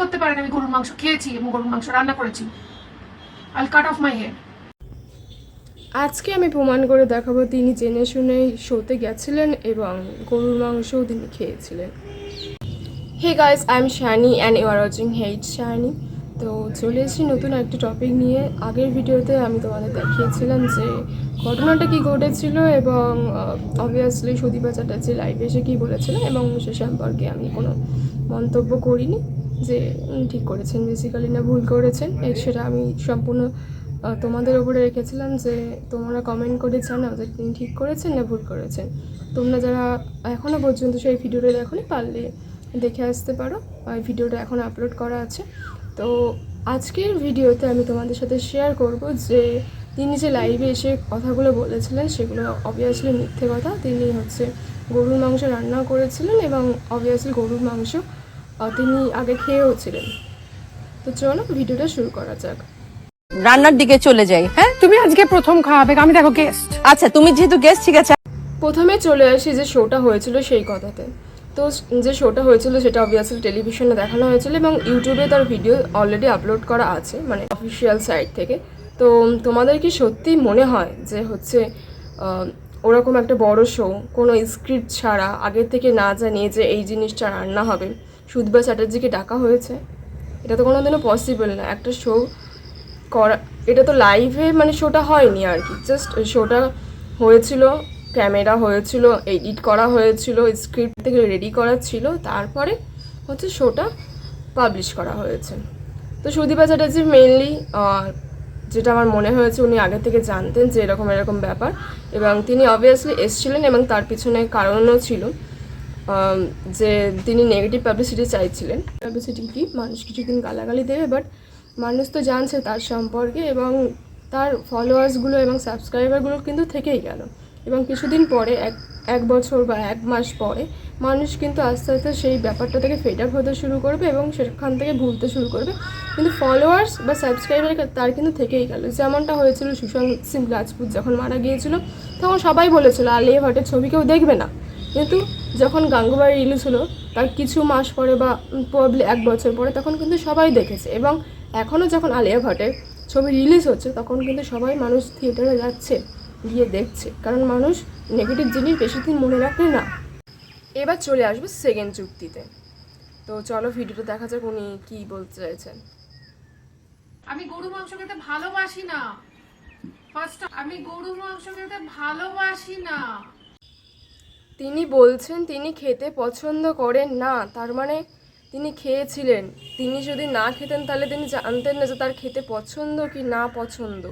করতে পারেন, আমি গরুর মাংস খেয়েছি এবং গরুর মাংস রান্না করেছি। I cut off my head আজকে আমি প্রমাণ করে দেখাবো তিনি জেনে শুনে শোতে গেছিলেন এবং গরুর মাংসও তিনি খেয়েছিলেন। Hey guys I am Shani and you are watching hate Shani তো চলে এসেছি নতুন একটা টপিক নিয়ে। আগের ভিডিওতে আমি তোমাদের দেখিয়েছিলাম যে ঘটনাটা কি ঘটেছিল এবং অবভিয়াসলি সুদীপা চ্যাটার্জি লাইভে এসে কী বলেছিলেন এবং সে সম্পর্কে আমি কোনো মন্তব্য করিনি। যে ঠিক করেছেন বেসিক্যালি না ভুল করেছেন সেটা আমি সম্পূর্ণ তোমাদের ওপরে রেখেছিলাম যে তোমরা কমেন্ট করে জানাও যে তিনি ঠিক করেছেন না ভুল করেছেন। তোমরা যারা এখনও পর্যন্ত সেই ভিডিওটা দেখোনি পারলে দেখে আসতে পারো। আর ভিডিওটা এখন আপলোড করা আছে। তো আজকের ভিডিওতে আমি তোমাদের সাথে শেয়ার করব যে তিনি যে লাইভে এসে কথাগুলো বলেছিলেন, সেগুলো অবভিয়াসলি মিথ্যে কথা। তিনি হচ্ছে গরুর মাংস রান্না করেছিলেন এবং অবভিয়াসলি গরুর মাংস তিনি আগে খেয়েও ছিলেন। তো চলো ভিডিওটা শুরু করা যাক। রান্নার দিকে চলে যাই হ্যাঁ? তুমি আজকে প্রথম খাওয়াবে আমি দেখো গেস্ট আচ্ছা তুমি যেহেতু গেস্ট ঠিক আছে। প্রথমে চলে আসি যে শোটা হয়েছিল সেই কথাতে। তো যে শোটা হয়েছিল সেটা অবভিয়াসলি টেলিভিশনে দেখানো হয়েছিল এবং ইউটিউবে তার ভিডিও অলরেডি আপলোড করা আছে মানে অফিসিয়াল সাইট থেকে। তো তোমাদের কি সত্যি মনে হয় যে হচ্ছে ওরকম একটা বড় শো কোনো স্ক্রিপ্ট ছাড়া আগের থেকে না জানিয়ে যে এই জিনিসটা রান্না হবে সুদবা চ্যাটার্জিকে ডাকা হয়েছে। এটা তো কোনোদিনও পসিবল না। একটা শো করা, এটা তো লাইভে মানে শোটা হয়নি আর কি। জাস্ট শোটা হয়েছিল ক্যামেরা হয়েছিল এডিট করা হয়েছিল স্ক্রিপ্ট থেকে রেডি করা ছিল, তারপরে হচ্ছে শোটা পাবলিশ করা হয়েছে। তো সুদীপা চ্যাটার্জি মেনলি যেটা আমার মনে হয়েছে উনি আগে থেকে জানতেন যে এরকম এরকম ব্যাপার। এবং তিনি অবভিয়াসলি এসছিলেন এবং তার পিছনে কারণও ছিল। যে তিনি নেগেটিভ পাবলিসিটি চাইছিলেন। পাবলিসিটি কি? মানুষ কিছুদিন গালাগালি দেবে বাট মানুষ তো জানছে তার সম্পর্কে এবং তার ফলোয়ার্সগুলো এবং সাবস্ক্রাইবারগুলো কিন্তু থেকেই গেল। এবং কিছুদিন পরে, এক এক বছর বা এক মাস পরে, মানুষ কিন্তু আস্তে আস্তে সেই ব্যাপারটা থেকে ফেড আপ হতে শুরু করবে এবং সেখান থেকে ভুলতে শুরু করবে। কিন্তু ফলোয়ার্স বা সাবস্ক্রাইবার তার কিন্তু থেকেই গেল। যেমনটা হয়েছিল সুশান্ত সিং রাজপুত যখন মারা গিয়েছিল, তখন সবাই বলেছিল আলিয়া ভট্টের ছবি কেউ দেখবে না। কিন্তু যখন গাঙ্গুবাই রিলিজ হলো, তার কিছু মাস পরে বা প্রবলি এক বছর পরে তখন কিন্তু সবাই দেখেছে এবং এখনও যখন আলিয়া ভট্টের ছবি রিলিজ হচ্ছে, তখন কিন্তু সবাই মানুষ থিয়েটারে যাচ্ছে, গিয়ে দেখছে। কারণ মানুষ নেগেটিভ জিনিস বেশি দিন মনে রাখে না। এবার চলে আসব সেকেন্ড চুক্তিতে। তো চলো ভিডিওটা দেখা যাক উনি কী বলতে চাইছেন। আমি গরু মাংস খেতে ভালোবাসি না। ফার্স্ট আমি গরু মাংস খেতে ভালোবাসি না। তিনি বলছেন, তিনি খেতে পছন্দ করেন না। তার মানে তিনি খেয়েছিলেন। তিনি যদি না খেতেন, তাহলে তিনি জানতেন না যে তার খেতে পছন্দ কি না পছন্দ।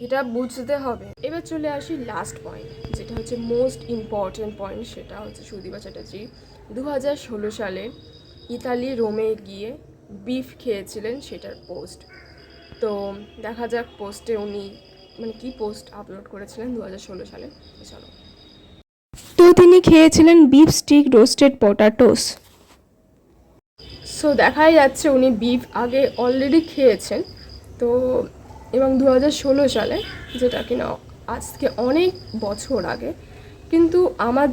এটা বুঝতে হবে। এবার চলে আসি লাস্ট পয়েন্ট যেটা হচ্ছে মোস্ট ইম্পর্ট্যান্ট পয়েন্ট সেটা হচ্ছে সুদীপা চ্যাটার্জি। দু হাজার ষোলো সালে ইতালি রোমে গিয়ে বিফ খেয়েছিলেন সেটার পোস্ট তো দেখা যাক পোস্টে উনি মানে কি পোস্ট আপলোড করেছিলেন দু হাজার ষোলো সালে? চলো। তো তিনি খেয়েছিলেন beef steak roasted potatoes so দেখাই যাচ্ছে উনি বিফ আগে অলরেডি খেয়েছেন। তো, এবং দু হাজার ষোলো সালে, যেটা কিনা আজকে অনেক বছর আগে। কিন্তু আমার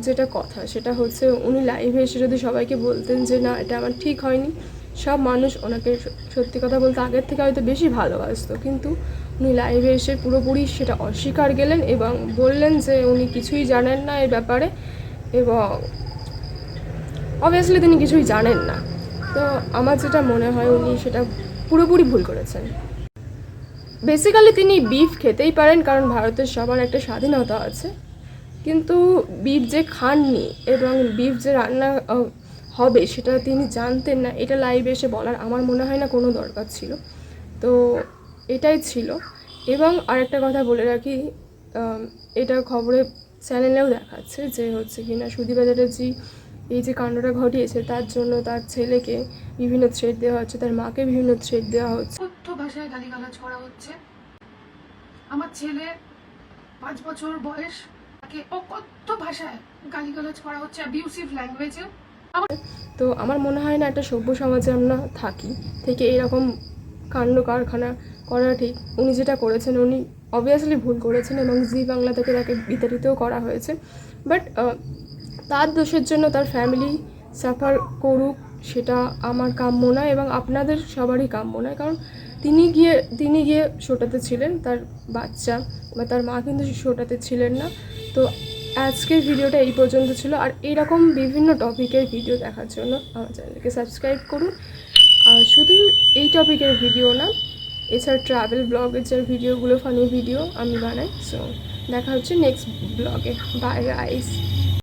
যেটা কথা, সেটা হচ্ছে উনি লাইভে এসে যদি সবাইকে বলতেন যে, না, এটা আমার ঠিক হয়নি। সব মানুষ ওনাকে সত্যি কথা বলতে আগের থেকে হয়তো বেশি ভালোবাসতো। কিন্তু উনি লাইভে এসে পুরোপুরি সেটা অস্বীকার গেলেন এবং বললেন যে উনি কিছুই জানেন না এই ব্যাপারে এবং অবভিয়াসলি তিনি কিছুই জানেন না। তো আমার যেটা মনে হয় উনি সেটা পুরোপুরি ভুল করেছেন। বেসিক্যালি তিনি বিফ খেতেই পারেন কারণ ভারতের সবার একটা স্বাধীনতা আছে। কিন্তু বিফ যে খাননি এবং বিফ যে রান্না হবে সেটা তিনি জানতেন না, এটা লাইভে এসে বলার আমার মনে হয় না কোনো দরকার ছিল। তো এটাই ছিল। এবং আরেকটা কথা বলে রাখি এটা খবরে চ্যানেলেও দেখাচ্ছে যে হচ্ছে কিনা সুদীপা চ্যাটার্জি এই যে কাণ্ডটা ঘটিয়েছে তার জন্য তার ছেলেকে বিভিন্ন থ্রেড দেওয়া হচ্ছে তার মাকে বিভিন্ন থ্রেড দেওয়া হচ্ছে। কথ্য ভাষায় গালিগালাজ করা হচ্ছে। আমার ছেলে পাঁচ বছর বয়স তাকে অকথ্য ভাষায় গালিগালাজ করা হচ্ছে অ্যাবিউসিভ ল্যাঙ্গুয়েজে তো আমার মনে হয় না একটা সভ্য সমাজে আমরা থাকি থেকে এরকম কাণ্ড কারখানা করা ঠিক। উনি যেটা করেছেন, উনি অবভিয়াসলি ভুল করেছেন এবং জি বাংলা থেকে তাকে বিতাড়িতও করা হয়েছে। বাট তার দোষের জন্য তার ফ্যামিলি সাফার করুক, সেটা আমার কাম্য নয় এবং আপনাদের সবারই কাম্য নয়। কারণ তিনি গিয়ে তিনি গিয়ে শোটাতে ছিলেন তার বাচ্চা বা তার মা কিন্তু শোটাতে ছিলেন না। তো আজকের ভিডিওটা এই পর্যন্ত ছিল। আর এরকম বিভিন্ন টপিকের ভিডিও দেখার জন্য আমার চ্যানেলকে সাবস্ক্রাইব করুন। শুধু এই টপিকের ভিডিও না, এছাড়া ট্রাভেল ব্লগের যে ভিডিওগুলো ফানি ভিডিও আমি বানাই সো দেখা হচ্ছে নেক্সট ব্লগে বাই গাইস